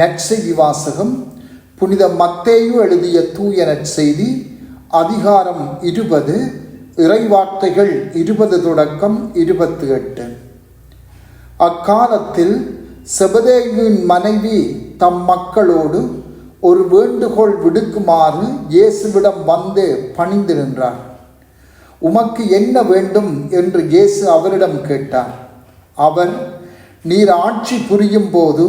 நற்செய்தி வாசகம் புனித மத்தேயு எழுதிய தூய நற்செய்தி அதிகாரம் இருபது இறைவார்த்தைகள் இருபது தொடக்கம் இருபத்தி எட்டு அக்காலத்தில் செபதேயுவின் மனைவி தம் மக்களோடு ஒரு வேண்டுகோள் விடுக்குமாறு இயேசுவிடம் வந்து பணிந்து நின்றார் உமக்கு என்ன வேண்டும்? என்று இயேசு அவரிடம் கேட்டார். அவர் நீர் ஆட்சி புரியும் போது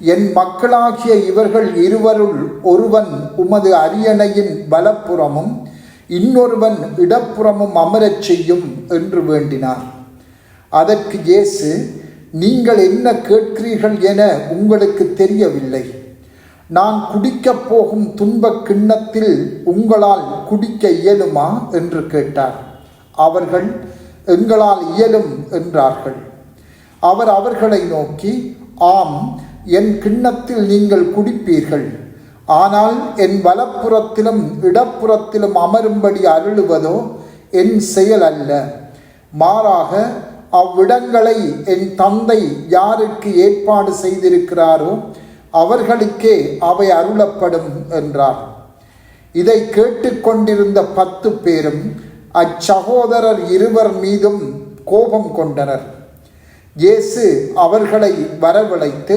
என் மக்களாகிய இவர்கள் இருவருள் ஒருவன் உமது அரியணையின் வலப்புறமும் இன்னொருவன் இடப்புறமும் அமரச் செய்யும் என்று வேண்டினார். அதற்கு இயேசு நீங்கள் என்ன கேட்கிறீர்கள் என உங்களுக்கு தெரியவில்லை. நான் குடிக்கப் போகும் துன்பக் கிண்ணத்தில் உங்களால் குடிக்க இயலுமா? என்று கேட்டார். அவர்கள் எங்களால் இயலும் என்றார்கள். அவர் அவர்களை நோக்கி ஆம் என் கிண்ணத்தில் நீங்கள் குடிப்பீர்கள். ஆனால் என் வலப்புறத்திலும் இடப்புறத்திலும் அமரும்படி அருளுவதோ என் செயல் அல்ல. மாறாக அவ்விடங்களை என் தந்தை யாருக்கு ஏற்பாடு செய்திருக்கிறாரோ அவர்களுக்கே அவை அருளப்படும் என்றார். இதை கேட்டுக்கொண்டிருந்த பத்து பேரும் அச்சகோதரர் இருவர் மீதும் கோபம் கொண்டனர். இயேசு அவர்களை வரவழைத்து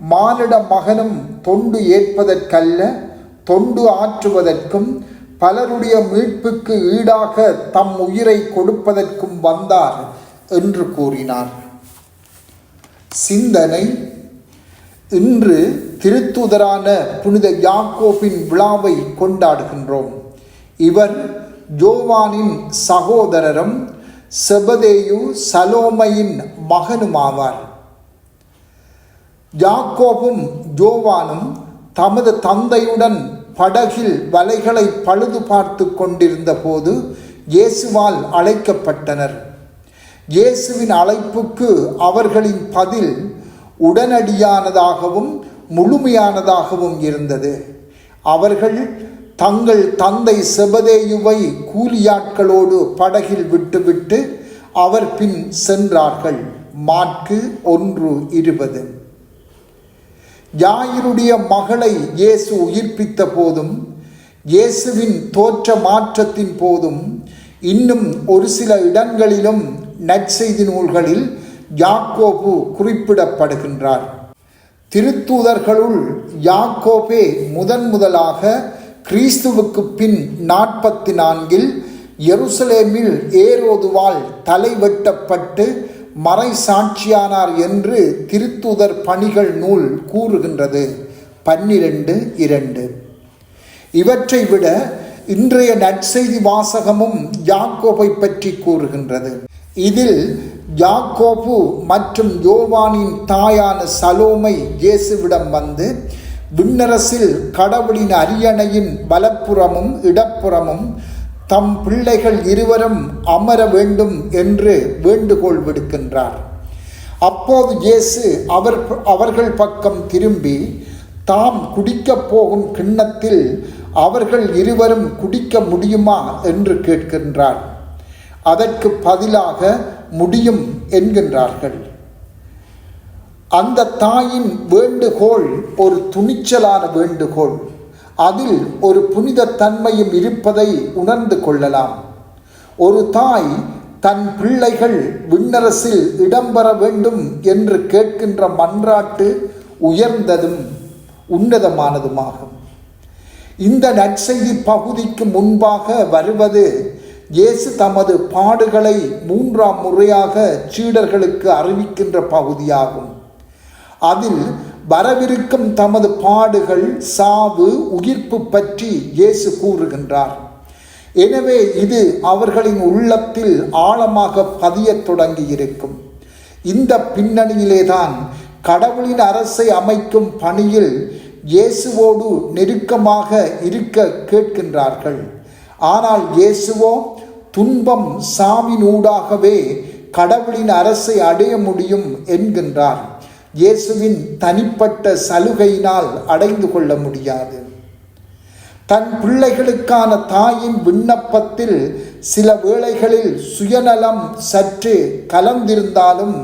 மானிட மகனும் தொண்டு ஏற்பதற்கல்ல தொண்டு ஆற்றுவதற்கும் பலருடைய மீட்புக்கு ஈடாக தம் உயிரை கொடுப்பதற்கும் வந்தார் என்று கூறினார். சிந்தனை. இன்று திருத்துதரான புனித யாக்கோபின் விழாவை கொண்டாடுகின்றோம். இவர் ஜோவானின் சகோதரரும் செபதேயு சலோமையின் மகனுமாவார். யாக்கோபும் ஜோவானும் தமது தந்தையுடன் படகில் வலைகளை பழுது பார்த்து கொண்டிருந்த போது இயேசுவால் அழைக்கப்பட்டனர். இயேசுவின் அழைப்புக்கு அவர்களின் பதில் உடனடியானதாகவும் முழுமையானதாகவும் இருந்தது. அவர்கள் தங்கள் தந்தை செபதேயுவை கூலியாட்களோடு படகில் விட்டுவிட்டு அவர் பின் சென்றார்கள். மாற்கு ஒன்று இருபது. யாயிருடைய மகளை இயேசு உயிர்ப்பித்த போதும் இயேசுவின் தோற்ற மாற்றத்தின் போதும் இன்னும் ஒரு சில இடங்களிலும் நற்செய்தி நூல்களில் யாக்கோபு குறிப்பிடப்படுகின்றார். திருத்தூதர்களுள் யாக்கோபே முதன் முதலாக கிறிஸ்துவுக்கு பின் நாற்பத்தி நான்கில் எருசலேமில் ஏரோதுவால் தலை வெட்டப்பட்டு மறை சாட்சியானார் என்று திருத்துதர் பணிகள் நூல் கூறுகின்றது. பன்னிரண்டு இரண்டு. இவற்றை விட இன்றைய நற்செய்தி வாசகமும் யாக்கோபை பற்றி கூறுகின்றது. இதில் யாக்கோபு மற்றும் யோவானின் தாயான சலோமை இயேசுவிடம் வந்து விண்ணரசில் கடவுளின் அரியணையின் வலப்புறமும் இடப்புறமும் தம் பிள்ளைகள் இருவரும் அமர வேண்டும் என்று வேண்டுகோள் விடுக்கின்றார். அப்போது இயேசு அவர் அவர்கள் பக்கம் திரும்பி தாம் குடிக்கப் போகும் கிண்ணத்தில் அவர்கள் இருவரும் குடிக்க முடியுமா? என்று கேட்கின்றார். அதற்கு பதிலாக முடியும் என்கின்றார்கள். அந்த தாயின் வேண்டுகோள் ஒரு துணிச்சலான வேண்டுகோள். அதில் ஒரு புனித தன்மையும் இருப்பதை உணர்ந்து கொள்ளலாம். ஒரு தாய் தன் பிள்ளைகள் விண்ணரசில் இடம்பெற வேண்டும் என்று கேட்கின்ற மன்றாட்டு உயர்ந்ததும் உன்னதமானதுமாகும். இந்த நற்செய்தி பகுதிக்கு முன்பாக வருவது இயேசு தமது பாடுகளை மூன்றாம் முறையாக சீடர்களுக்கு அறிவிக்கின்ற பகுதியாகும். அதில் வரவிருக்கும் தமது பாடுகள் சாவு உயிர்ப்பு பற்றி இயேசு கூறுகின்றார். எனவே இது அவர்களின் உள்ளத்தில் ஆழமாக பதியத் தொடங்கி இருக்கும் இந்த பின்னணியிலேதான் கடவுளின் அரசை அமைக்கும் பணியில் இயேசுவோடு நெருக்கமாக இருக்க கேட்கின்றார்கள். ஆனால் இயேசுவோ துன்பம் சாமினூடாகவே கடவுளின் அரசை அடைய முடியும் என்கின்றார். இயேசுவின் தனிப்பட்ட சலுகையினால் அடைந்து கொள்ள முடியாது. தன் பிள்ளைகளுக்கான தாயின் விண்ணப்பத்தில் சில வேளைகளில் சுயநலம் சற்று கலந்திருந்தாலும்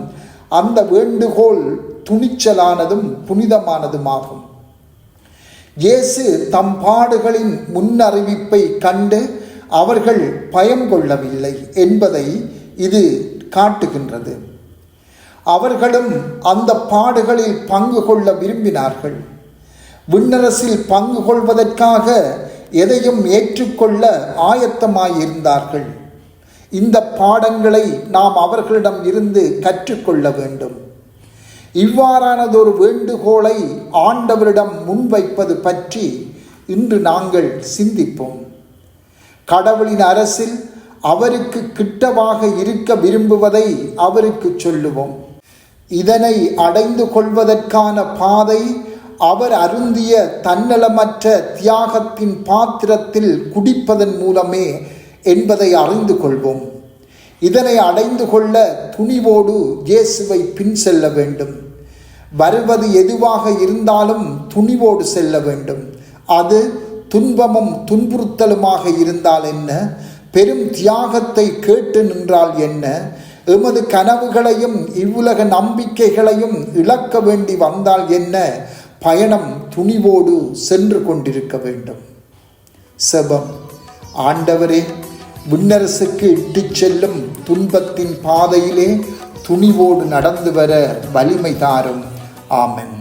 அந்த வேண்டுகோள் துணிச்சலானதும் புனிதமானதுமாகும். இயேசு தம் பாடுகளின் முன்னறிவிப்பை கண்டு அவர்கள் பயம் கொள்ளவில்லை என்பதை இது காட்டுகின்றது. அவர்களும் அந்த பாடுகளில் பங்கு கொள்ள விரும்பினார்கள். விண்ணரசில் பங்கு கொள்வதற்காக எதையும் ஏற்றுக்கொள்ள ஆயத்தமாயிருந்தார்கள். இந்த பாடங்களை நாம் அவர்களிடம் இருந்து கற்றுக்கொள்ள வேண்டும். இவ்வாறானதொரு வேண்டுகோளை ஆண்டவரிடம் முன்வைப்பது பற்றி இன்று நாங்கள் சிந்திப்போம். கடவுளின் அரசில் அவருக்கு கிட்டவாக இருக்க விரும்புவதை அவருக்கு சொல்லுவோம். இதனை அடைந்து கொள்வதற்கான பாதை அவர் அருந்திய தன்னலமற்ற தியாகத்தின் பாத்திரத்தில் குடிப்பதன் மூலமே என்பதை அறிந்து கொள்வோம். இதனை அடைந்து கொள்ள துணிவோடு இயேசுவை பின் செல்ல வேண்டும். வருவது எதுவாக இருந்தாலும் துணிவோடு செல்ல வேண்டும். அது துன்பமும் துன்புறுத்தலுமாக இருந்தால் என்ன? பெரும் தியாகத்தை கேட்டு நின்றால் என்ன? எமது கனவுகளையும் இவ்வுலக நம்பிக்கைகளையும் இழக்க வேண்டி வந்தால் என்ன? பயணம் துணிவோடு சென்று கொண்டிருக்க வேண்டும். செபம். ஆண்டவரே விண்ணரசுக்கு இட்டுச் செல்லும் துன்பத்தின் பாதையிலே துணிவோடு நடந்து வர வலிமை தாரும். ஆமன்.